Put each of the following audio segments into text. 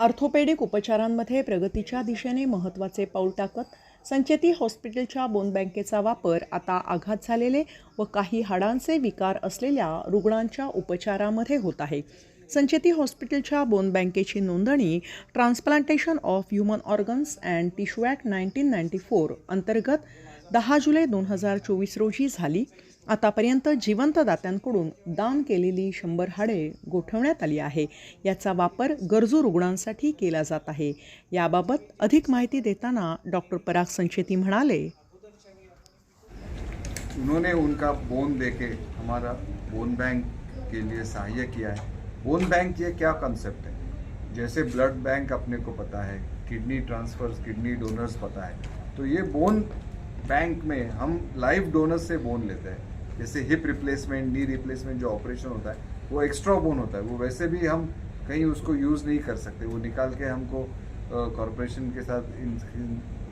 Orthopaedic उपचारांमध्ये प्रगतीच्या दिशेने महत्त्वाचे पाऊल टाकत संचेती हॉस्पिटलच्या बोन बँकेचा वापर आता आघात झालेले व काही हाडांचे विकार असलेल्या रुग्णांच्या उपचारामध्ये होत आहे. संचेती हॉस्पिटलच्या बोन बँकेची नोंदणी transplantation of human organs and tissue act nineteen ninety four अंतर्गत दहा जुलै दोन हजार चोवीस रोजी झाली. आतापर्यंत जिवंत दात्यांकडून दान केलेली शंभर हाडे गोठवण्यात आली आहे. याचा वापर गरजू रुग्णांसाठी केला जात आहे. याबाबत अधिक माहिती देताना डॉक्टर पराग संचेती म्हणाले उन्होंने उनका बोन देके हमारा बोन बैंक के लिए सहाय्य किया है. बोन बैंक ये क्या कंसेप्ट है? जैसे ब्लड बैंक अपने को पता है किडनी ट्रांसफर्स किडनी डोनर्स पता है. तो ये बोन बैंक में हम लाइव डोनर से बोन लेते हैं। जैसे हिप रिप्लेसमेंट नी रिप्लेसमेंट जो ऑपरेशन होता है, वो एक्स्ट्रा बोन होता है। वो वैसे भी हम कहीं उसको यूज़ नहीं कर सकते। वो निकाल के हमको कॉरपोरेशन के साथ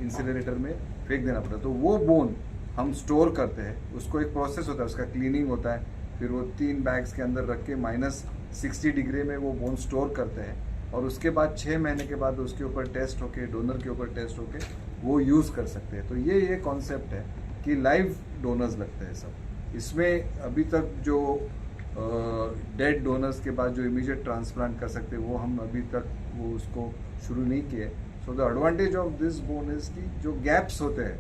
इंसिनरेटर में फेंक देना पड़ता है। तो वो बोन हम स्टोर करते हैं। उसको एक प्रोसेस होता है। उसका क्लीनिंग होता है। फिर वो तीन बैग्स के अंदर रख के माइनस सिक्सटी डिग्री में वो बोन स्टोर करते हैं। और उसके बाद छः महीने के बाद उसके ऊपर टेस्ट होके डोनर के ऊपर टेस्ट होके वो यूज़ कर सकते हैं। तो ये ये कॉन्सेप्ट है कि लाइव डोनर्स लगते हैं सब। इसमें अभी तक जो डेड डोनर्स के बाद जो इमीडिएट ट्रांसप्लांट कर सकते हैं, वो हम अभी तक वो उसको शुरू नहीं किए। So the advantage of this bone is कि जो गैप्स होते हैं,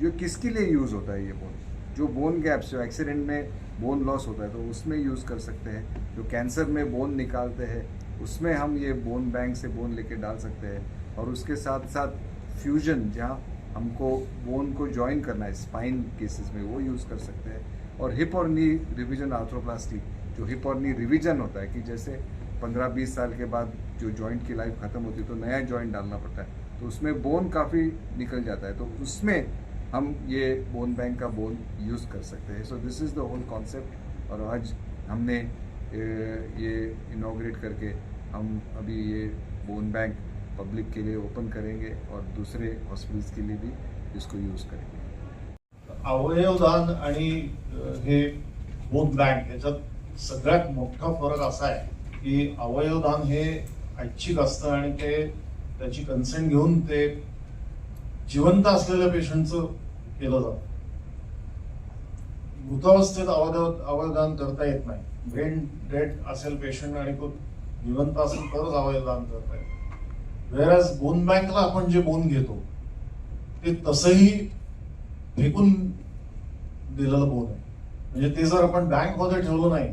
जो किसके लिए यूज़ होता है ये बोन जो बोन गैप्स जो एक्सीडेंट में बोन लॉस होता है तो उसमें यूज़ कर सकते हैं। जो कैंसर में बोन निकालते हैं, उसमें हम ये बोन बैंक से बोन लेके डाल सकते हैं। और उसके साथ साथ फ्यूजन जहाँ हमको बोन को ज्वाइन करना है स्पाइन केसेस में, वो यूज़ कर सकते हैं। और हिप और नी रिविजन आर्थ्रोप्लास्टी जो हिप और नी रिविजन होता है कि जैसे पंद्रह बीस साल के बाद जो जॉइंट की लाइफ ख़त्म होती है तो नया जॉइंट डालना पड़ता है। तो उसमें बोन काफ़ी निकल जाता है। तो उसमें हम ये बोन बैंक का बोन यूज़ कर सकते हैं। So this is the whole concept और आज हमने ये इनाग्रेट करके हम अभी ये बोन बैंक पब्लिक के लिए ओपन करेंगे और दूसरे हॉस्पिटल्स के लिए भी इसको यूज़ करेंगे। अवयवदान आणि हे बोन बँक याच्यात सगळ्यात मोठा फरक असा आहे की अवयवदान हे ऐच्छिक असतं आणि ते त्याची कन्सेंट घेऊन ते जिवंत असलेल्या पेशंटचं केलं जातं. मृतावस्थेत अवयव अवयवदान करता येत नाही. ब्रेन डेड असेल पेशंट आणि तो जिवंत असेल तरच अवयवदान करता येतं. वेरॅज बोन बँकला आपण जे बोन घेतो ते तसंही फेकून दिलेलं बोन आहे. म्हणजे ते जर आपण बँकमध्ये ठेवलं नाही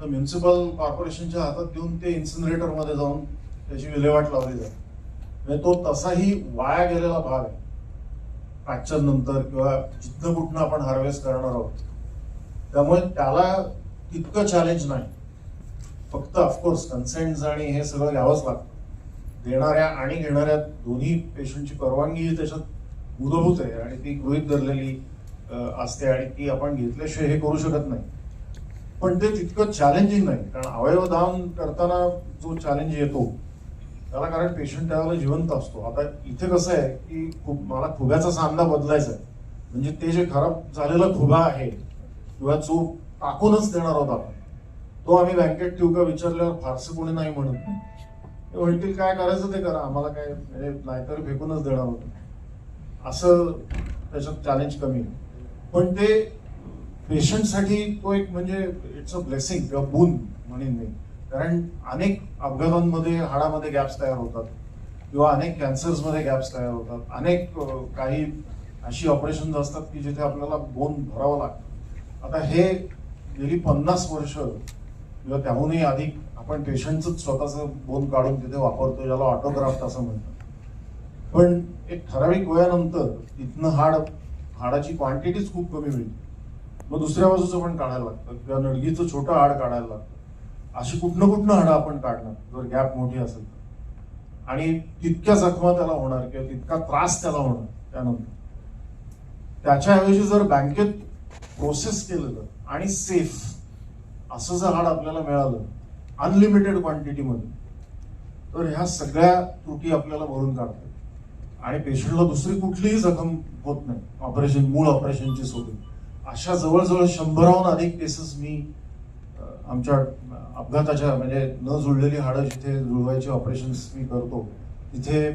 तर म्युन्सिपल कॉर्पोरेशनच्या हातात देऊन ते इन्सिनरेटरमध्ये जाऊन त्याची विल्हेवाट लावली जाते. म्हणजे तो तसाही वाया गेलेला भाग आहे. फ्रॅक्चर नंतर किंवा जिथनं कुठनं आपण हार्वेस्ट करणार आहोत. त्यामुळे त्याला तितकं चॅलेंज नाही. फक्त ऑफकोर्स कन्सेंट आणि हे सगळं घ्यावंच लागतं. देणाऱ्या आणि घेणाऱ्या दोन्ही पेशंटची परवानगी ही त्याच्यात मूलभूत आहे आणि ती गृहीत धरलेली असते आणि ती आपण घेतल्याशिवाय हे करू शकत नाही. पण ते तितकं चॅलेंजिंग नाही कारण अवयवदान करताना जो चॅलेंज येतो त्याला कारण पेशंट त्यावेळेला जिवंत असतो. आता इथे कसं आहे की खूप मला खुब्याचा सामना बदलायचा आहे. म्हणजे ते जे खराब झालेला खुबा आहे किंवा जो टाकूनच देणार आहोत आपण तो आम्ही बँकेत ठेवू का विचारल्यावर फारसं कोणी नाही म्हणत. होईल ते काय करायचं ते करा. आम्हाला काय म्हणजे नाहीतर फेकूनच देणार होतं. असं त्याच्यात चॅलेंज कमी आहे. पण ते पेशंटसाठी तो एक म्हणजे इट्स अ ब्लेसिंग किंवा बून म्हणेन मी. कारण अनेक अपघातांमध्ये हाडामध्ये गॅप्स तयार होतात. किंवा अनेक कॅन्सर्समध्ये गॅप्स तयार होतात. अनेक काही अशी ऑपरेशन असतात की जिथे आपल्याला बोन भरावं लागतं. आता हे गेली पन्नास वर्ष किंवा त्याहूनही अधिक आपण पेशंटच स्वतःचं बोन काढून तिथे वापरतो ज्याला ऑटोग्राफ्ट असं म्हणतात. पण एक ठराविक वयानंतर तिथनं हाड हाडाची क्वांटिटीच खूप कमी मिळते. मग दुसऱ्या बाजूचं पण काढायला लागतं. किंवा नडगीचं छोटं हाड काढायला लागतं. अशी कुठनं कुठनं हाडं आपण काढणार जर गॅप मोठी असेल तर. आणि तितक्या जखमा त्याला होणार किंवा तितका त्रास त्याला होणार त्यानंतर. त्याच्याऐवजी जर बँकेत प्रोसेस केलं आणि सेफ असं जर हाड आपल्याला मिळालं अनलिमिटेड क्वांटिटीमध्ये तर ह्या सगळ्या त्रुटी आपल्याला भरून काढतात. आणि पेशंटला दुसरी कुठलीही जखम होत नाही. ऑपरेशन मूळ ऑपरेशनची सोडून. अशा जवळजवळ शंभराहून अधिक केसेस मी आमच्या अपघाताच्या म्हणजे न जुळलेली हाडं जिथे जुळवायची ऑपरेशन्स मी करतो तिथे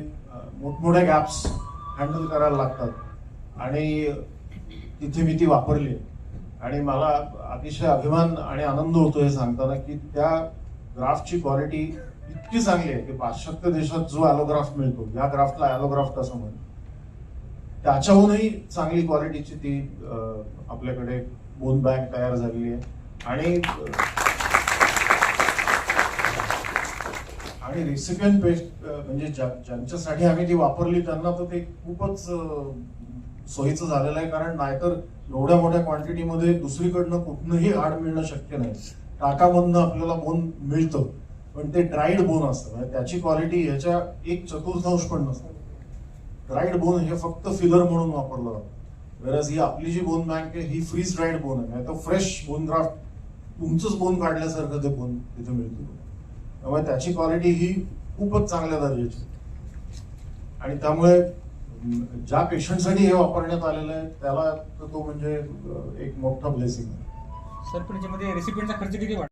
मोठमोठ्या गॅप्स हँडल करायला लागतात. आणि तिथे मी ती वापरली. आणि मला अतिशय अभिमान आणि आनंद होतो हे सांगताना की त्या ग्राफची क्वालिटी इतकी चांगली आहे की पाश्चात्य देशात जो ॲलोग्राफ मिळतो या ग्राफला ॲलोग्राफ्ट असं म्हणतो त्याच्याहूनही चांगली क्वालिटीची ती आपल्याकडे बोन बँक तयार झालेली आहे. आणि आणि रेसिपियंट पेस्ट म्हणजे ज्या- ज्यांच्यासाठी आम्ही ती वापरली त्यांना तर ते खूपच सोयीचं झालेलं आहे. कारण नाहीतर एवढ्या मोठ्या क्वांटिटीमध्ये दुसरीकडनं कुठनंही आड मिळणं शक्य नाही. टाकामधनं आपल्याला बोन मिळतं. पण ते ड्राईड बोन असतं. म्हणजे त्याची क्वालिटी ह्याच्या एक चतुर्थांश पण नसतं. ड्राईड बोन हे फक्त फिलर म्हणून वापरलं जातं. वेरज ही आपली जी बोन बँक आहे ही फ्रीज ड्राईड बोन आहे. नाही तर फ्रेश बोन ग्राफ्ट तुमचंच बोन काढल्यासारखं ते बोन तिथे मिळतं त्यामुळे त्याची क्वालिटी ही खूपच चांगल्या दर्जाची आणि त्यामुळे ज्या पेशंटसाठी हे वापरण्यात आलेलं आहे त्याला तो म्हणजे एक मोठा ब्लेसिंग आहे. सर पण याच्यामध्ये रेसिपीचा खर्च किती वाटतो